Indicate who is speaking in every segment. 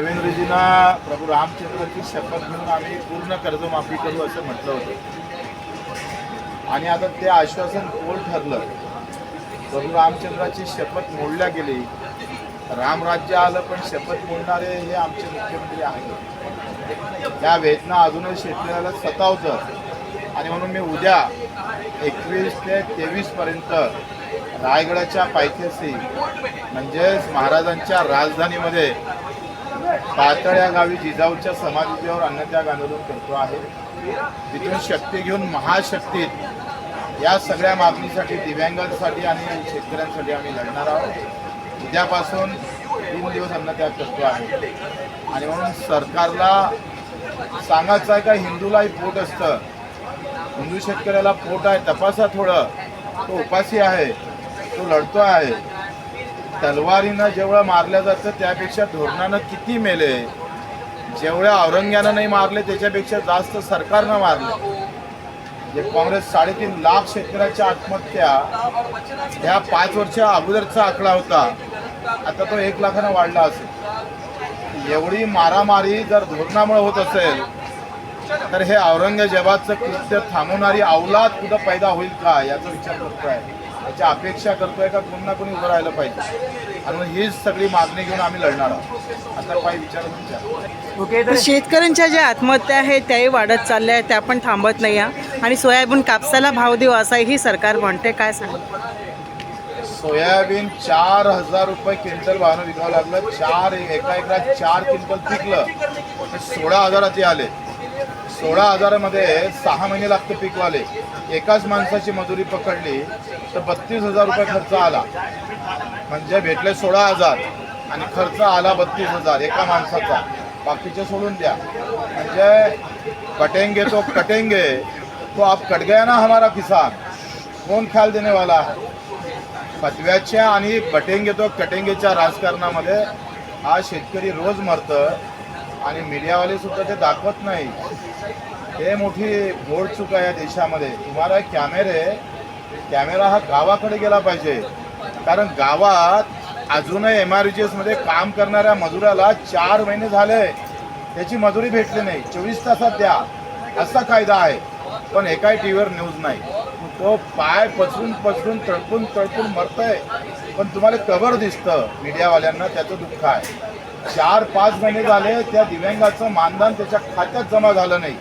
Speaker 1: देवेंद्रजीना प्रभू रामचंद्राची शपथ घेऊन आम्ही पूर्ण कर्जमाफी करू असं म्हटलं होतं. आणि आता ते आश्वासन कोल ठरलं? प्रभू रामचंद्राची शपथ मोडल्या गेली. रामराज्य आलं पण शपथ मोडणारे हे आमचे मुख्यमंत्री आहेत. त्या वेदना अजूनही शेतकऱ्याला सतावतं. आणि म्हणून मी उद्या एकवीस ते तेवीसपर्यंत रायगडाच्या पायथ्याशी म्हणजेच महाराजांच्या राजधानीमध्ये पातळ या गावी जिजाऊच्या समाधीवर अन्नत्याग आंदोलन करतो आहे. तिथून शक्ती घेऊन महाशक्तीत या सगळ्या मागणीसाठी दिव्यांगांसाठी आणि शेतकऱ्यांसाठी आम्ही लढणार आहोत. उद्यापासून तीन दिवस अन्नत्याग करतो आहे. आणि म्हणून सरकारला सांगायचं आहे का हिंदूलाही पोट असतं. हिंदू शेतकऱ्याला पोट आहे तपासा थोडं. तो उपाशी आहे तो लढतो आहे. तलवारीनं जेवढं मारलं जातं त्यापेक्षा धोरणानं किती मेले? जेवढ्या औरंग्यानं नाही मारले त्याच्यापेक्षा जास्त सरकारनं मारले. जे काँग्रेस साडेतीन लाख शेतकऱ्याच्या आत्महत्या ह्या पाच वर्षा अगोदरचा आकडा होता. आता तो एक लाखानं वाढला असेल. एवढी मारामारी जर धोरणामुळे होत असेल तर हे औरंगजेबाचं कृत्य थांबवणारी अवलाद कुठं पैदा होईल का? याचा विचार करतो आहे याची अपेक्षा करतोय का कोणी ना कोणी उभं राहिलं पाहिजे. आणि हीच सगळी मागणी घेऊन आम्ही लढणार आहोत. आता काही विचार विचार
Speaker 2: तर शेतकऱ्यांच्या ज्या आत्महत्या आहेत त्याही वाढत चालल्या आहेत त्या पण थांबत नाही आणि सोयाबीन कापसाला भाव देऊ असाही सरकार म्हणते. काय सांग?
Speaker 1: सोयाबीन चार हजार रुपये क्विंटल भावानं विकावं लागलं. चार एका एकरात चार क्विंटल पिकलं. सोळा हजाराचे आले. सोळा हजारामध्ये सहा महिने लागतं पिकवाले. एकाच माणसाची मजुरी पकडली तर बत्तीस हजार रुपये खर्च आला. म्हणजे भेटले सोळा हजार आणि खर्च आला बत्तीस हजार एका माणसाचा. बाकीचे सोडून द्या. म्हणजे कटेंगे तो कटेंगे. तो आप कट गया ना हमारा किसान. कोण ख्याल देणे वाला है? फतव्याच्या आणि बटेंगे तो कटेंगेच्या राजकारणामध्ये हा शेतकरी रोज मरतं. आणि मीडियावाले सुद्धा ते दाखवत नाही. हे मोठी बोर्ड चूक आहे या देशामध्ये. तुम्हाला कॅमेरे कॅमेरा हा गावाकडे गेला पाहिजे. कारण गावात अजूनही एम आरमध्ये काम करणाऱ्या मजुराला चार महिने झाले. त्याची मजुरी भेटली नाही. चोवीस तासात द्या. असा कायदा आहे. पण एकाही टी व्हीवर न्यूज नाही. तो पाय पसरून पसरून तडपून तडपून मरतय. पण तुम्हाला कवर दिसतं. मीडियावाल्यांना त्याचं दुःख आहे. चार पाच महिने झाले त्या दिव्यांगाचं मानधन त्याच्या खात्यात जमा झालं नाही.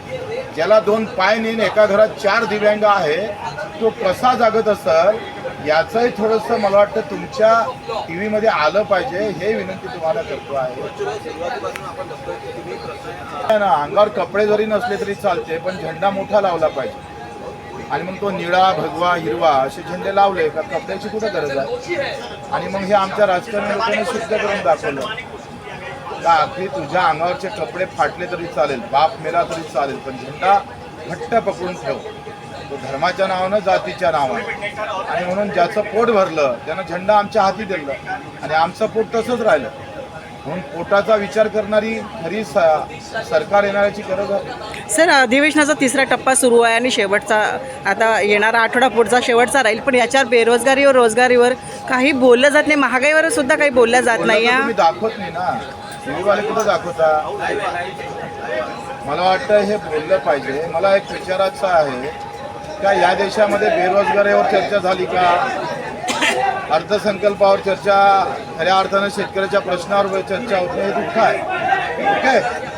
Speaker 1: ज्याला दोन पाय नेन एका घरात चार दिव्यांग आहे तो कसा जागत असेल याचंही थोडंसं मला वाटतं तुमच्या टी व्हीमध्ये आलं पाहिजे हे विनंती तुम्हाला करतो आहे. ना अंगावर कपडे जरी नसले तरी चालते पण झेंडा मोठा लावला पाहिजे. आणि मग तो निळा भगवा हिरवा असे झेंडे लावले का कपड्याची कुठं गरज आहे? आणि मग हे आमच्या राजकारणी लोकांनी सिद्ध करून दाखवलं. का अगदी तुझ्या अंगावरचे कपडे फाटले तरी चालेल बाप मेला तरी चालेल पण झेंडा घट्ट पकडून ठेव. तो धर्माच्या नावानं जातीच्या नावानं. आणि म्हणून ज्याचं पोट भरलं त्यानं झेंडा आमच्या हाती दिलं. आणि आमचं पोट तसंच राहिलं. म्हणून पोटाचा विचार करणारी खरी सरकार येण्याची गरज आहे.
Speaker 2: सर अधिवेशनाचा तिसरा टप्पा सुरू आहे आणि शेवटचा आता येणारा आठवडा पुढचा शेवटचा राहील पण याच्यावर बेरोजगारीवर रोजगारीवर काही बोललं जात नाही महागाईवर सुद्धा काही बोललं जात नाही
Speaker 1: दाखवत नाही ना. टीव्हीवाले कुठं दाखवता? मला वाटतं हे बोललं पाहिजे. मला एक विचारायचं आहे का या देशामध्ये बेरोजगारीवर चर्चा झाली का? अर्थसंकल्पावर चर्चा खऱ्या अर्थानं शेतकऱ्याच्या प्रश्नावर चर्चा होते हे दुःख आहे. ओके?